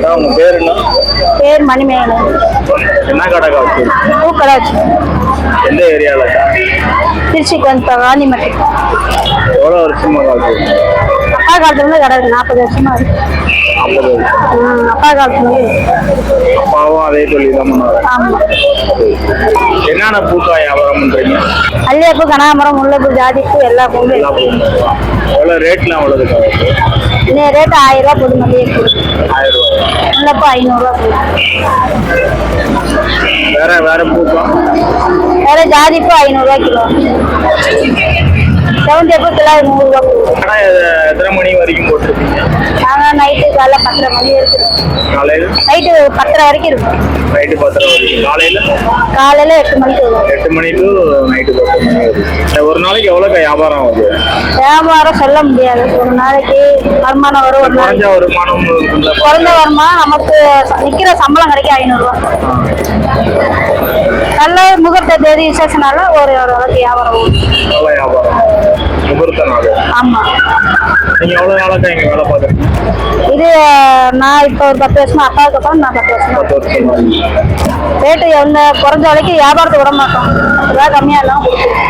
அதான் உங்க பேர் என்ன? பேர் மணிமேகலை. என்ன கடைக்கா வச்சு பூக்கடை வச்சு எந்த ஏரியால? திருச்சிக்கு வந்து காந்திமட்டி எவ்வளோ வருஷமா வச்சு அப்பா காலத்துலேருந்து கடை இருக்கு நாற்பது வருஷமா இருக்கு. ஐம்பது வருஷம். அப்பா காலத்துலேருந்து அப்பாவும் அதே தொழில் தான் பண்ணுவாங்க என்னென்ன பூக்காய் வியாபாரம் பண்றீங்க? மல்லிகைப்பூ கனகாமரம் முல்லைப்பூ ஜாதிப்பூ எல்லா பூவும் எவ்வளோ ரேட்லாம் வருது? இன்னைய ரேட்டு ஆயிரம் ரூபா போது மல்லிகைப்பூ. ஆயிரம் முல்லைப்பூ ஐநூறுரூவா வேற வேற பூக்கா வேற ஜாதிப்பூ ஐநூறுரூவா கிலோ. செவந்தியப்பூ கிலோ நூறுரூவா எத்தனை மணி வரைக்கும் போட்டிருக்கீங்க நாங்கள் நைட்டு காலைல பத்தரை மணி வரைக்கும் நைட்டு பத்தரை வரைக்கும் இருக்கும். நைட்டு பத்தரை வரைக்கும் காலையில்? காலையில் எட்டு மணிக்கு வரும். எட்டு மணி டு நைட்டு பத்து மணி வரைக்கும் ஒரு நாளைக்கு எவ்வளோக்கா வியாபாரம் ஆகுது? வியாபாரம் சொல்ல முடியாது. ஒரு நாளைக்கு வருமானம் வரும் ஒரு நாளைக்கு வருமானம். குறைஞ்ச வருமானம் நமக்கு நிற்கிற சம்பளம் கிடைக்கும் ஐநூறுரூவா முகூர்த்த தேதி விசேஷனால ஒரு ஒரு அளவுக்கு வியாபாரம். நல்ல வியாபாரம். முகூர்த்த நாள். ஆமாம் நீங்கள் எவ்வளோ நாளாக்கா இங்கே வேலை பார்க்குறீங்க? இது நான் இப்போ ஒரு பத்து வருஷமா அப்பாவுக்கு அப்புறம் நான் பத்து வருஷமா பத்து வருஷம். ரேட்டு எந்த குறைஞ்ச விலைக்கு வியாபாரத்தை விட மாட்டோம். ஏதாவது கம்மியாக இருந்தாலும் கொடுப்போம்